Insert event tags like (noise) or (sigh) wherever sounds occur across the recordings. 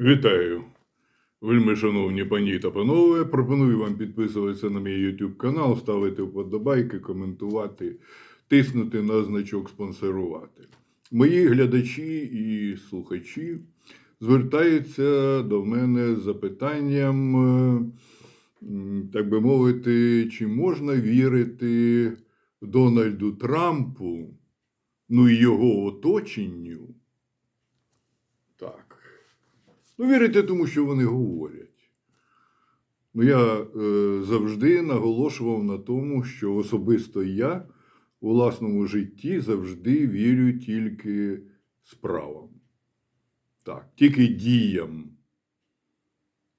Вітаю, вельми шановні пані та панове. Пропоную вам підписуватися на мій YouTube канал, ставити вподобайки, коментувати, тиснути на значок спонсорувати. Мої глядачі і слухачі звертаються до мене з запитанням, е, так би мовити, чи можна вірити Дональду Трампу, ну і його оточенню. Ну, вірите тому, що вони говорять. Ну, я е, завжди наголошував на тому, що особисто я у власному житті завжди вірю тільки справам. Так, тільки діям,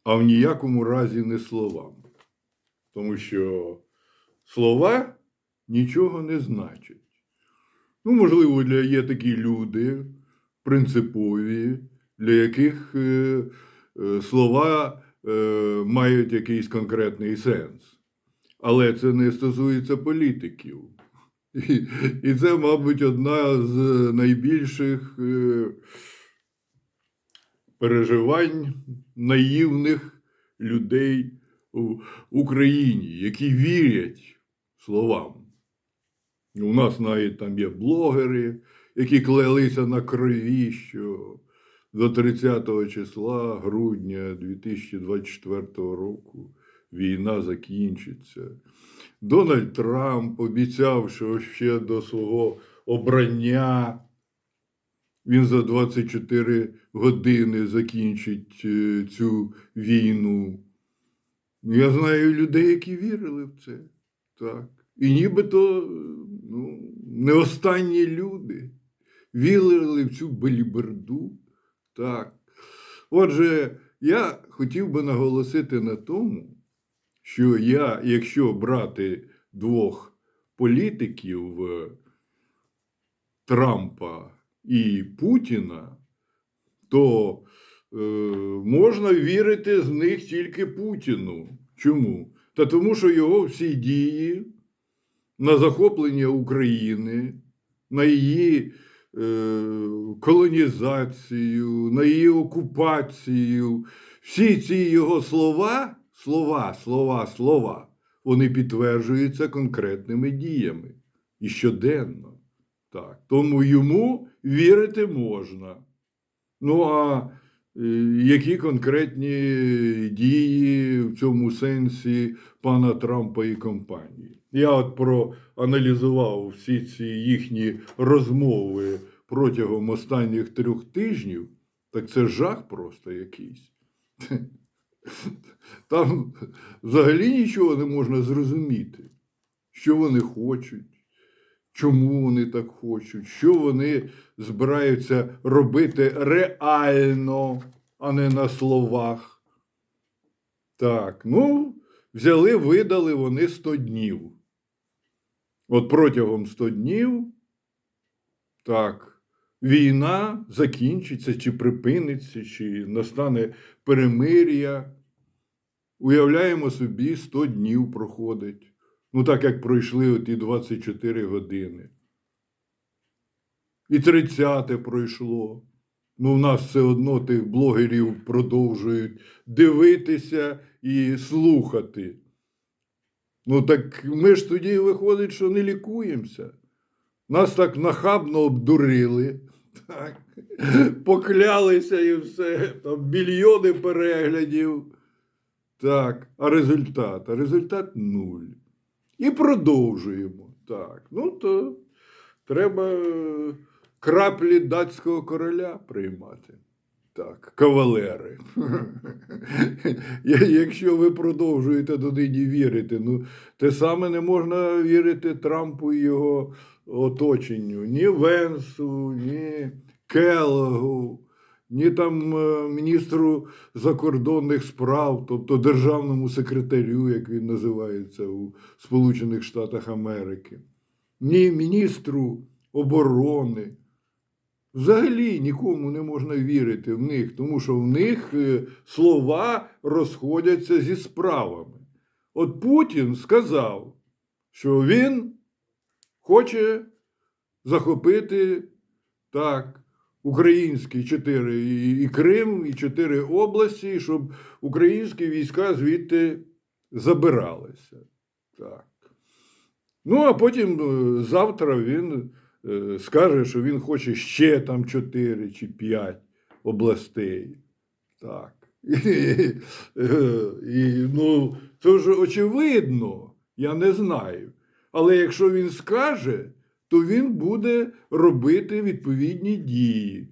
а в ніякому разі не словам. Тому що слова нічого не значать. Ну, можливо, є такі люди принципові, для яких е, е, слова е, мають якийсь конкретний сенс. Але це не стосується політиків. І, це, мабуть, одна з найбільших переживань наївних людей в Україні, які вірять словам. У нас навіть там є блогери, які клялися на крові, що до 30 числа грудня 2024 року війна закінчиться. Дональд Трамп обіцяв, що ще до свого обрання він за 24 години закінчить е, цю війну. Я знаю людей, які вірили в це. Так. І нібито ну, не останні люди вірили в цю беліберду. Так. Отже, я хотів би наголосити на тому, що я, якщо брати двох політиків е, Трампа і Путіна, то е, можна вірити з них тільки Путіну. Чому? Та тому, що його всі дії на захоплення України, на її колонізацію, на її окупацію, всі ці його слова, слова, слова, слова, вони підтверджуються конкретними діями і щоденно. Так. Тому йому вірити можна. Ну а е, які конкретні дії в цьому сенсі пана Трампа і компанії? Я от проаналізував всі ці їхні розмови протягом останніх трьох тижнів, так це жах просто якийсь. Там взагалі нічого не можна зрозуміти, що вони хочуть, чому вони так хочуть, що вони збираються робити реально, а не на словах. Так, ну, взяли, видали вони 100 днів. От протягом 100 днів, так, війна закінчиться, чи припиниться, чи настане перемир'я. Уявляємо собі, 100 днів проходить. Ну, так як пройшли ті 24 години. І 30 пройшло. Ну, в нас все одно тих блогерів продовжують дивитися і слухати. Ну, так ми ж тоді виходить, що не лікуємося. Нас так нахабно обдурили, так, поклялися і все, там мільйони переглядів. Так, а результат? А результат нуль. І продовжуємо. Так, ну то треба е, краплі датського короля приймати. Так, кавалери. Якщо ви продовжуєте донині вірити, ну те саме не можна вірити Трампу і його оточенню, ні Венсу, ні Келлогу, ні там е, міністру закордонних справ, тобто державному секретарю, як він називається у Сполучених Штатах Америки, ні міністру оборони. Взагалі нікому не можна вірити в них, тому що в них е, слова розходяться зі справами. От Путін сказав, що він хоче захопити так українські чотири і, Крим, і чотири області, щоб українські війська звідти забиралися. Так. Ну, а потім е, завтра він скаже, що він хоче ще там чотири чи п'ять областей. Так. (laughs) Е, і, ну, це ж очевидно, я не знаю. Але якщо він скаже, то він буде робити відповідні дії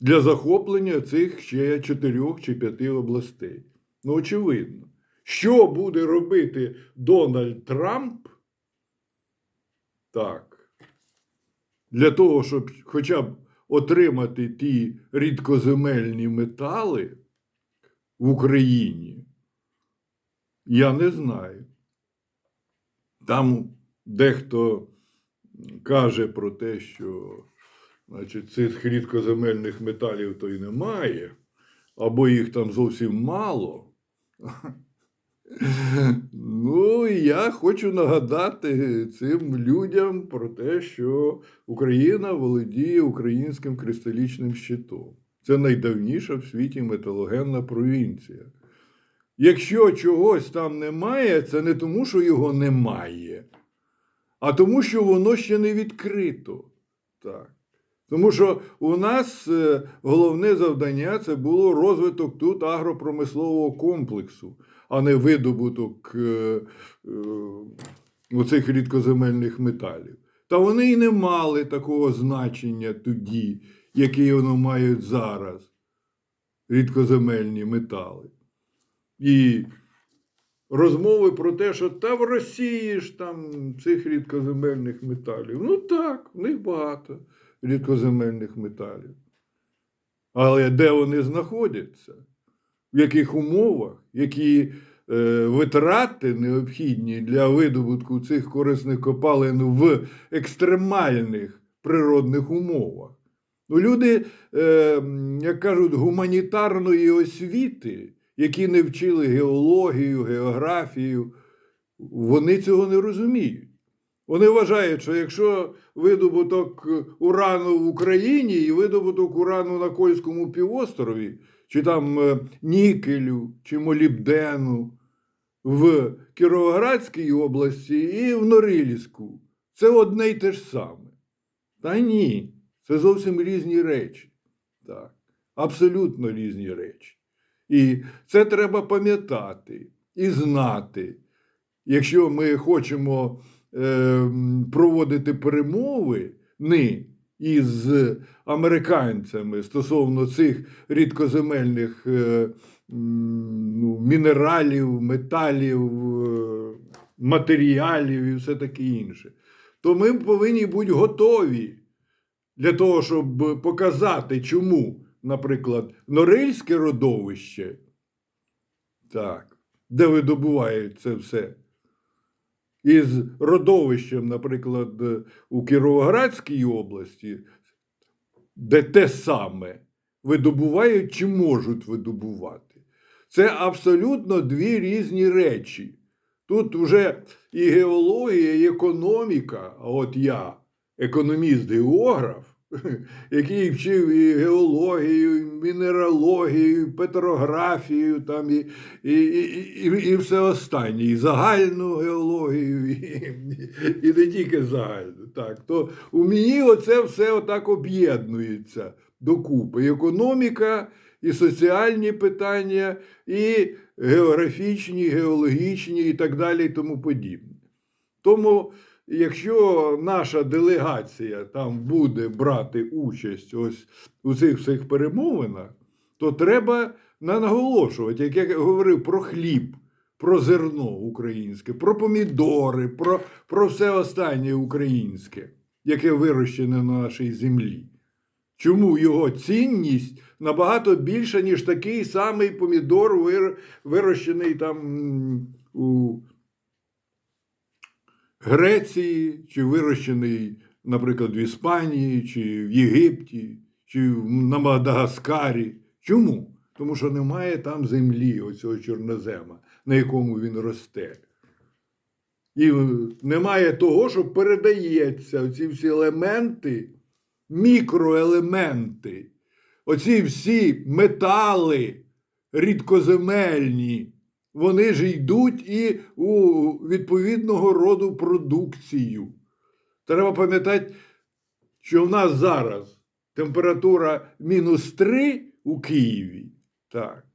для захоплення цих ще чотирьох чи п'яти областей. Ну, очевидно. Що буде робити Дональд Трамп? Так. Для того, щоб хоча б отримати ті рідкоземельні метали в Україні, я не знаю. Там дехто каже про те, що значить, цих рідкоземельних металів то й немає, або їх там зовсім мало. (laughs) Ну, і я хочу нагадати цим людям про те, що Україна володіє українським кристалічним щитом. Це найдавніша в світі металогенна провінція. Якщо чогось там немає, це не тому, що його немає, а тому, що воно ще не відкрито. Так. Тому що у нас е, головне завдання це було розвиток тут агропромислового комплексу, а не видобуток е, е, оцих рідкоземельних металів. Та вони і не мали такого значення тоді, яке воно мають зараз, рідкоземельні метали. І розмови про те, що та в Росії ж там цих рідкоземельних металів. Ну так, в них багато рідкоземельних металів. Але де вони знаходяться? В яких умовах, які е, витрати необхідні для видобутку цих корисних копалин в екстремальних природних умовах? Ну, люди, е, як кажуть, гуманітарної освіти, які не вчили геологію, географію, вони цього не розуміють. Вони вважають, що якщо видобуток урану в Україні і видобуток урану на Кольському півострові, чи там е, нікелю, чи молібдену в Кіровоградській області і в Норильську, це одне й те ж саме. Та ні, це зовсім різні речі. Так, абсолютно різні речі. І це треба пам'ятати і знати. Якщо ми хочемо е, проводити перемови не із американцями стосовно цих рідкоземельних е, ну, мінералів, металів, е, матеріалів і все таке інше, то ми повинні бути готові для того, щоб показати, чому, наприклад, Норильське родовище, так, де видобувають це все із родовищем, наприклад, у Кіровоградській області, де те саме видобувають чи можуть видобувати. Це абсолютно дві різні речі. Тут вже і геологія, і економіка, а от я, економіст-географ, який вчив і геологію, і мінералогію, і петрографію, там, і, і, і, і, все останнє, і загальну геологію, і, і не тільки загальну. Так, то у мені оце все отак об'єднується докупи. І економіка, і соціальні питання, і географічні, геологічні, і так далі, і тому подібне. Тому якщо наша делегація там буде брати участь ось у цих всіх перемовинах, то треба наголошувати, як я говорив про хліб, про зерно українське, про помідори, про, про все останнє українське, яке вирощене на нашій землі. Чому його цінність набагато більша, ніж такий самий помідор, вир- вирощений там у Греції, чи вирощений, наприклад, в Іспанії, чи в Єгипті, чи на Мадагаскарі. Чому? Тому що немає там землі, оцього чорнозема, на якому він росте. І немає того, що передається ці всі елементи мікроелементи, оці всі метали рідкоземельні, вони ж йдуть і у відповідного роду продукцію. Треба пам'ятати, що в нас зараз температура мінус 3 у Києві. Так.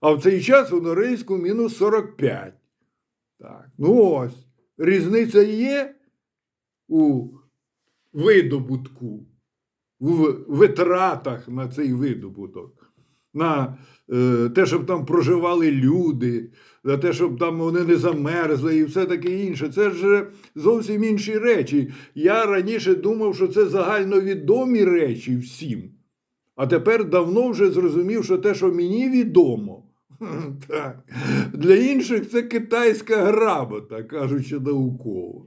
А в цей час у Норильську мінус 45. Так. Ну ось. Різниця є у видобутку, в витратах на цей видобуток, на е, те, щоб там проживали люди, на те, щоб там вони не замерзли і все таке інше. Це ж зовсім інші речі. Я раніше думав, що це загальновідомі речі всім. А тепер давно вже зрозумів, що те, що мені відомо, (laughs) так, для інших це китайська грамота, кажучи науково.